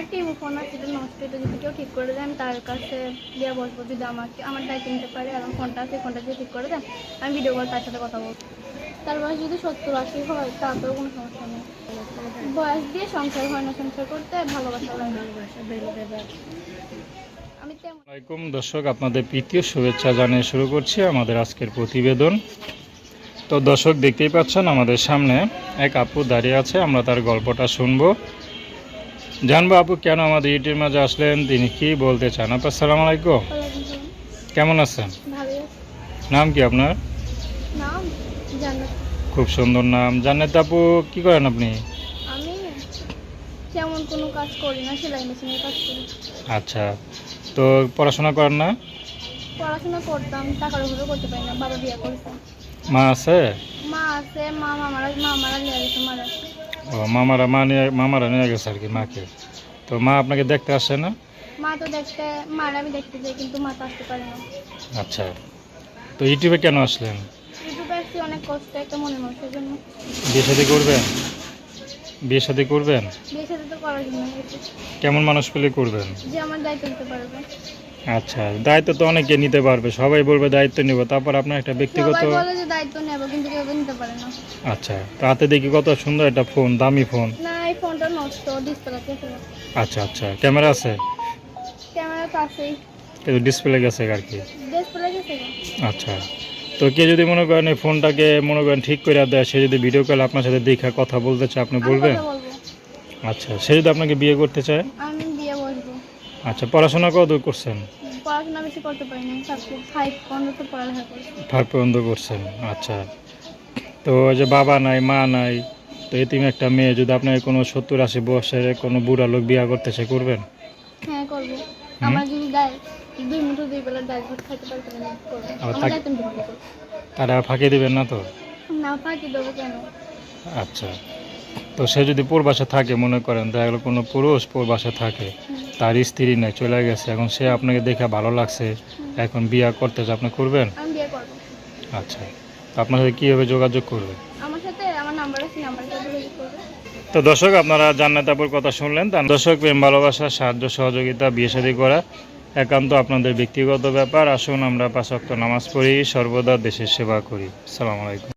আমার Temu phone এটা নষ্ট যদি কেউ ঠিক করে দেন, তার কাছে দিয়ে বলব যদি আমাকে আমার দায়িত্ব নিতে পারে আমার ফোনটা আছে ফোনটা যদি ঠিক করে দেন, আমি ভিডিও কল তার সাথে কথা বলব। তার বয়স যদি সত্তর আশি হয়, তাতেও কোনো সমস্যা নেই। বয়স দিয়ে সংসার হয় না, সংসার করতে ভালোবাসা আমি আসসালামাইকুম দর্শক, আপনাদের প্রীতীয় শুভেচ্ছা জানিয়ে শুরু করছি আমাদের আজকের প্রতিবেদন। তো দর্শক, দেখতেই পাচ্ছেন আমাদের সামনে এক আপু দাঁড়িয়ে আছে, আমরা তার গল্পটা শুনব। জানব আপু কেন আমাদের ইউটিউবের মাঝে আসলেন? তিনি কি বলতে চান? আপু আসসালামু আলাইকুম। কেমন আছেন? নাম কি আপনার? খুব সুন্দর নাম। জান্নাত আপু কি করেন আপনি? তেমন কোনো কাজ করি না সেলাই মেশিনের কাজ করি। আচ্ছা তো পড়াশোনা করেন না? পড়াশোনা করতাম টাকার উপরে করতে পারি না বাবা বিয়ে করছে। মা আছে? মা আছে মা মামারা মামারা নিয়ে গেছে মারা। ও মামারা মা নিয়ে মামারা নিয়ে গেছে আর কি মাকে। তো মা আপনাকে দেখতে আসে না? মা তো দেখতে মার আমি দেখতে যাই কিন্তু মা তো আসতে পারে না। আচ্ছা। তো ইউটিউবে কেন আসলেন? ইউটিউবে আসছি অনেক কষ্ট একটা মানুষের জন্য। বিয়ে শাদি করবেন? বিয়ে শাদি করবেন? বিয়ে সাথে তো করার জন্য। কেমন মানুষ পেলে করবেন? যে আমার দায়িত্ব নিতে পারবে। আচ্ছা দায়িত্ব তো অনেকে নিতে পারবে সবাই বলবে দায়িত্ব নিব তারপর আপনার একটা ব্যক্তিগত বলে যে দায়িত্ব নেব কিন্তু কেউ নিতে পারে না। আচ্ছা তো হাতে দেখি কত সুন্দর একটা ফোন দামি ফোন। না এই ফোনটা নষ্ট ডিসপ্লে আছে আচ্ছা আচ্ছা ক্যামেরা আছে? ক্যামেরা তো আছেই। কিন্তু ডিসপ্লে গেছে আর কি। ডিসপ্লে গেছে আচ্ছা তো কে যদি মনে করেন এই ফোনটাকে মনে করেন ঠিক করে দেয় সে যদি ভিডিও কল আপনার সাথে দেখা কথা বলতে চায় আপনি বলবেন? আচ্ছা সে যদি আপনাকে বিয়ে করতে চায়? আমি আচ্ছা পড়াশোনা কত করছেন? পড়াশোনা বেশি করতে পারিনি ফাইভ পর্যন্ত পড়ালেখা করেছি। ফাইভ পর্যন্ত করছেন আচ্ছা। তো যে বাবা নাই মা নাই তো এতিম একটা মেয়ে যদি আপনার কোনো সত্তর আশি বয়সের কোনো বুড়া লোক বিয়ে করতে সে করবেন? হ্যাঁ করব। আমার যদি দেয় দুই মুঠো দুই বেলা ভাত খাইতে। তারা ফাঁকি দিবেন না তো? না ফাঁকি দেবো কেন? আচ্ছা। তো সে যদি পূর্বাসে থাকে মনে করেন দেখা গেলো কোনো পুরুষ পূর্বাসে থাকে তার স্ত্রী নেই চলে গেছে এখন সে আপনাকে দেখে ভালো লাগছে এখন বিয়ে করতে আপনি করবেন? আচ্ছা তো আপনার সাথে কীভাবে যোগাযোগ করবে? আমার সাথে আমার নাম্বার আছে নাম্বার সাথে যোগাযোগ করবে। তো দর্শক আপনারা জান্নাতাপুর কথা শুনলেন তার দর্শক প্রেম ভালোবাসা সাহায্য সহযোগিতা বিয়ে শাদী করা একান্ত আপনাদের ব্যক্তিগত ব্যাপার। আসুন আমরা পাঁচ নামাজ পড়ি সর্বদা দেশের সেবা করি। সালাম আলাইকুম।